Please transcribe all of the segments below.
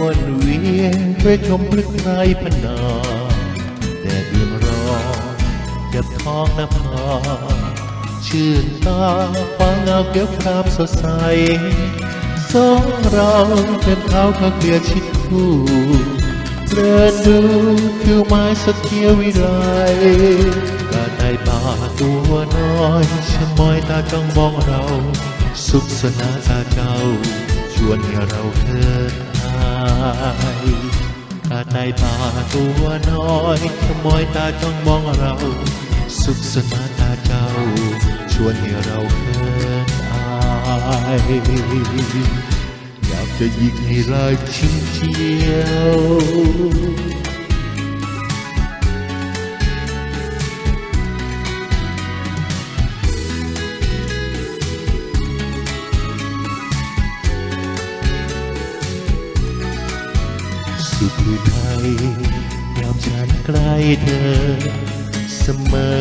วนเวียนด้วยชมพลึกไพรพนาแดดเดือนร้อนจับท้องนภาชื่นตาฟ้าเงาเกี่ยวครามสดใสสองเราเป็นเท้าข้าเกลียชิดคู่เดินดูผิวไม้สดเขียววิไลกาไดป่าตัวน้อยชะมอยตาจ้องมองเรา สุขสนาตาเจ้า ชวนให้เราเพลิน หายกาได้ป่าตัวน้อยชะมอยตาจ้องมองเรา สุขสนาตาเจ้า ชวนให้เราเพลินอายอยากจะยิงให้ลายชิ้นเชียว สุขหรือไทยยามฉันใกล้เธอ เสมอ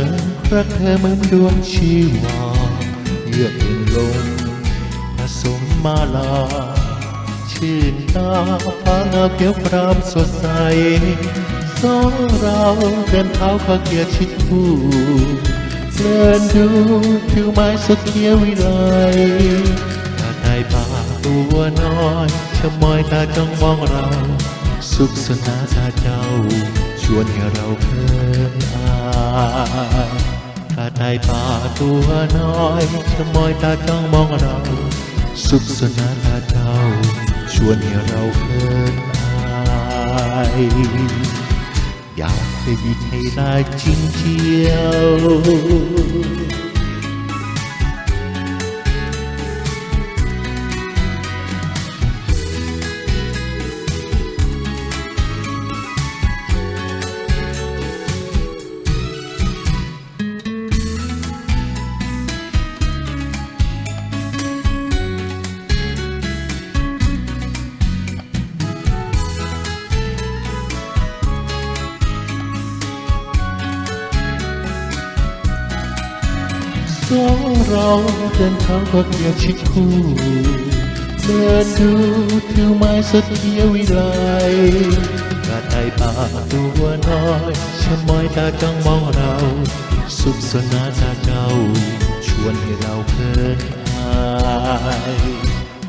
รักเธอเหมือนดวงชีวาเยือกเย็นลงผสมมาลา ชื่นตาฟ้าเงาเขียวครามสดใสสองเราเดินเท้าข้าเกียรชิดคู่เดินดูผิวไม้สดเขียววิไลกาได้ป่าตัวน้อยชะมอยตาจ้องมองเรา สุขสนาตาเจ้า ชวนให้เราเพลินอายกาได้ป่าตัวน้อยชะมอยตาจ้องมองเรา สุขสนาตาเจ้า ชวนให้เราเพลินอายอยากจะยิงให้ได้จริงเชียว สองเราเดินทางก็เกียร์ชิดคู่เดินดูทิวไม้สดเขียวิไลกาได้ป่าตัวน้อยชะมอยตาจ้องมองเรา สุขสนาตาเจ้า ชวนให้เราเพลินหาย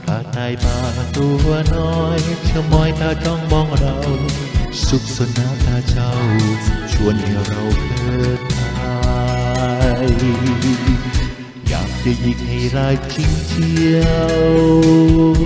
กาได้ป่าตัวน้อยชะมอยตาจ้องมองเรา สุขสนาตาเจ้า ชวนให้เราเพลินหาย จะยิกให้ลายจริงเชียว